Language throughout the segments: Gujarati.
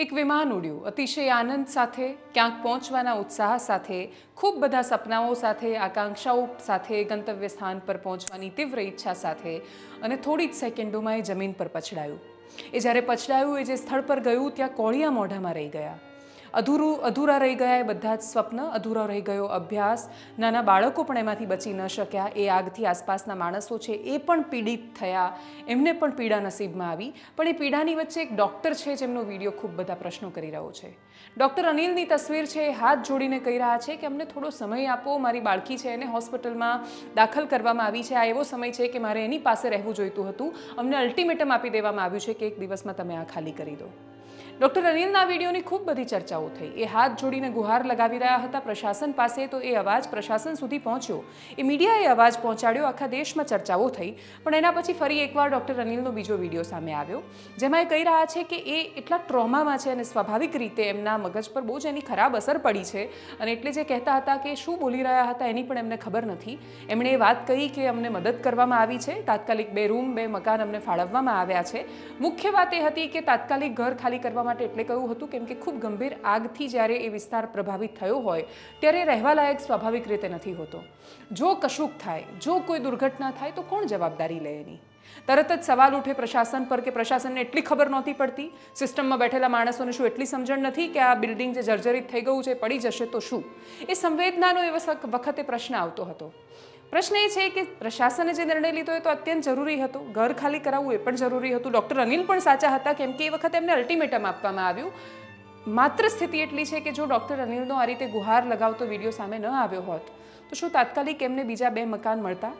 એક વિમાન ઉડ્યું. અતિશય આનંદ સાથે, ક્યાંક પહોંચવાના ઉત્સાહ સાથે, ખૂબ બધા સપનાઓ સાથે, આકાંક્ષાઓ સાથે, ગંતવ્ય સ્થાન પર પહોંચવાની તીવ્ર ઈચ્છા સાથે અને થોડી જ સેકન્ડોમાં એ જમીન પર પછડાયું. એ જ્યારે પછડાયું, એ જે સ્થળ પર ગયું, ત્યાં કોળિયા મોઢામાં રહી ગયા. અધૂરું અધૂરા રહી ગયા એ બધા જ સ્વપ્ન, અધૂરો રહી ગયો અભ્યાસ. નાના બાળકો પણ એમાંથી બચી ન શક્યા. એ આગથી આસપાસના માણસો છે એ પણ પીડિત થયા. એમને પણ પીડા નસીબમાં આવી. પણ એ પીડાની વચ્ચે એક ડૉક્ટર છે જેમનો વીડિયો ખૂબ બધા પ્રશ્નો કરી રહ્યો છે. ડૉક્ટર અનિલની તસવીર છે એ હાથ જોડીને કહી રહ્યા છે કે, અમને થોડો સમય આપો. મારી બાળકી છે એને હોસ્પિટલમાં દાખલ કરવામાં આવી છે. આ એવો સમય છે કે મારે એની પાસે રહેવું જોઈતું હતું. અમને અલ્ટિમેટમ આપી દેવામાં આવ્યું છે કે એક દિવસમાં તમે આ ખાલી કરી દો. ડૉક્ટર અનિલના વિડીયોની ખૂબ બધી ચર્ચાઓ થઈ. એ હાથ જોડીને ગુહાર લગાવી રહ્યા હતા પ્રશાસન પાસે તો એ અવાજ પ્રશાસન સુધી પહોંચ્યો. એ મીડિયાએ અવાજ પહોંચાડ્યો, આખા દેશમાં ચર્ચાઓ થઈ. પણ એના પછી ફરી એકવાર ડૉક્ટર અનિલનો બીજો વીડિયો સામે આવ્યો, જેમાં એ કહી રહ્યા છે કે એ એટલા ટ્રોમામાં છે અને સ્વાભાવિક રીતે એમના મગજ પર બહુ જ એની ખરાબ અસર પડી છે. અને એટલે જે કહેતા હતા કે શું બોલી રહ્યા હતા એની પણ એમને ખબર નથી. એમણે એ વાત કહી કે અમને મદદ કરવામાં આવી છે. તાત્કાલિક બે રૂમ, બે મકાન અમને ફાળવવામાં આવ્યા છે. મુખ્ય વાત એ હતી કે તાત્કાલિક ઘર ખાલી કરવા માટે એટલે કહ્યું હતું કેમ કે ખૂબ ગંભીર આગથી જ્યારે એ વિસ્તાર પ્રભાવિત થયો હોય, ત્યારે રહેવા લાયક સ્વાભાવિક રીતે નથી હોતો. જો કશુંક થાય, જો કોઈ દુર્ઘટના થાય, તો કોણ જવાબદારી લે એની? તરત જ સવાલ ઉઠે પ્રશાસન પર કે પ્રશાસનને એટલી ખબર નહોતી પડતી? સિસ્ટમમાં બેઠેલા માણસોને શું એટલી સમજણ નથી કે આ બિલ્ડિંગ જે જર્જરિત થઈ ગયું છે, પડી જશે તો શું? એ સંવેદનાનો એ વખતે પ્રશ્ન આવતો હતો. પ્રશ્ન એ છે કે પ્રશાસને જે નિર્ણય લીધો એ તો અત્યંત જરૂરી હતો. ઘર ખાલી કરાવવું એ પણ જરૂરી હતું. ડૉક્ટર અનિલ પણ સાચા હતા કેમ કે એ વખતે એમને અલ્ટિમેટમ આપવામાં આવ્યું. માત્ર સ્થિતિ એટલી છે કે જો ડૉક્ટર અનિલનો આ રીતે ગુહાર લગાવતો વીડિયો સામે ન આવ્યો હોત, તો શું તાત્કાલિક એમને બીજા બે મકાન મળતા?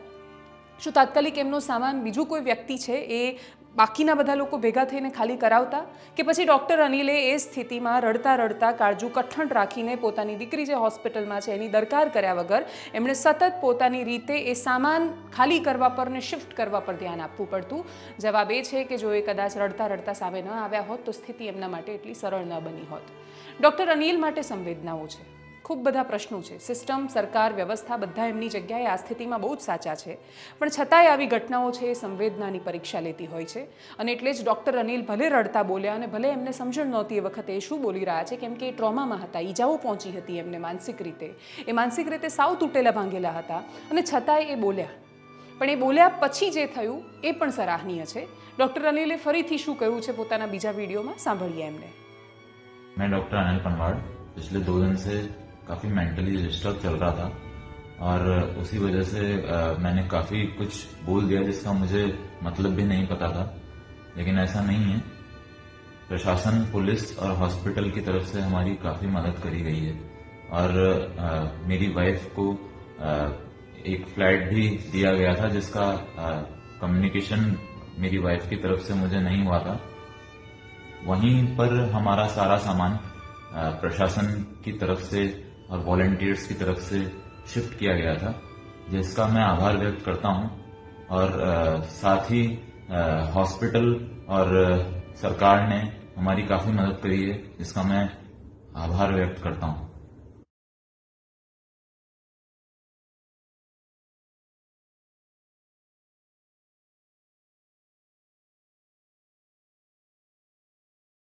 શું તાત્કાલિક એમનો સામાન બીજું કોઈ વ્યક્તિ છે એ બાકીના બધા લોકો ભેગા થઈને ખાલી કરાવતા? કે પછી ડૉક્ટર અનિલે એ સ્થિતિમાં રડતા રડતા કાળજુ કઠણ રાખીને પોતાની દીકરી જે હોસ્પિટલમાં છે એની દરકાર કર્યા વગર એમણે સતત પોતાની રીતે એ સામાન ખાલી કરવા પર ને શિફ્ટ કરવા પર ધ્યાન આપવું પડતું. જવાબ એ છે કે જો એ કદાચ રડતા રડતા સામે ન આવ્યા હોત તો સ્થિતિ એમના માટે એટલી સરળ ન બની હોત. ડૉક્ટર અનિલ માટે સંવેદનાઓ છે. ખૂબ બધા પ્રશ્નો છે સિસ્ટમ સરકાર વ્યવસ્થા બધા એમની જગ્યાએ આ સ્થિતિમાં બહુ જ સાચા છે પણ છતાંય આવી ઘટનાઓ છે એ સંવેદનાની પરીક્ષા લેતી હોય છે અને એટલે જ ડૉક્ટર અનિલ ભલે રડતા બોલ્યા અને ભલે એમને સમજણ નહોતી એ વખતે એ શું બોલી રહ્યા છે કેમ કે એ ટ્રોમામાં હતા ઈજાઓ પહોંચી હતી એમને માનસિક રીતે એ માનસિક રીતે સાવ તૂટેલા ભાંગેલા હતા અને છતાંય એ બોલ્યા પણ એ બોલ્યા પછી જે થયું એ પણ સરાહનીય છે ડૉક્ટર અનિલે ફરીથી શું કહ્યું છે પોતાના બીજા વિડીયોમાં સાંભળીએ એમને मैं डॉक्टर अनिल पनवाड़ पिछले दो दिन से काफ़ी मेंटली डिस्टर्ब चल रहा था। और उसी वजह से अ, मैंने काफ़ी कुछ बोल दिया जिसका मुझे मतलब भी नहीं पता था। लेकिन ऐसा नहीं है। प्रशासन पुलिस और हॉस्पिटल की तरफ़ से हमारी काफ़ी मदद करी गई है। और अ, मेरी वाइफ को अ, एक फ्लैट भी दिया गया था जिसका कम्युनिकेशन मेरी वाइफ की तरफ़ से मुझे नहीं हुआ था। वहीं पर हमारा सारा सामान प्रशासन की तरफ़ से और वॉलेंटियर्स की तरफ़ से शिफ्ट किया गया था जिसका मैं आभार व्यक्त करता हूँ। और आ, साथ ही हॉस्पिटल और सरकार ने हमारी काफ़ी मदद करी है जिसका मैं आभार व्यक्त करता हूँ।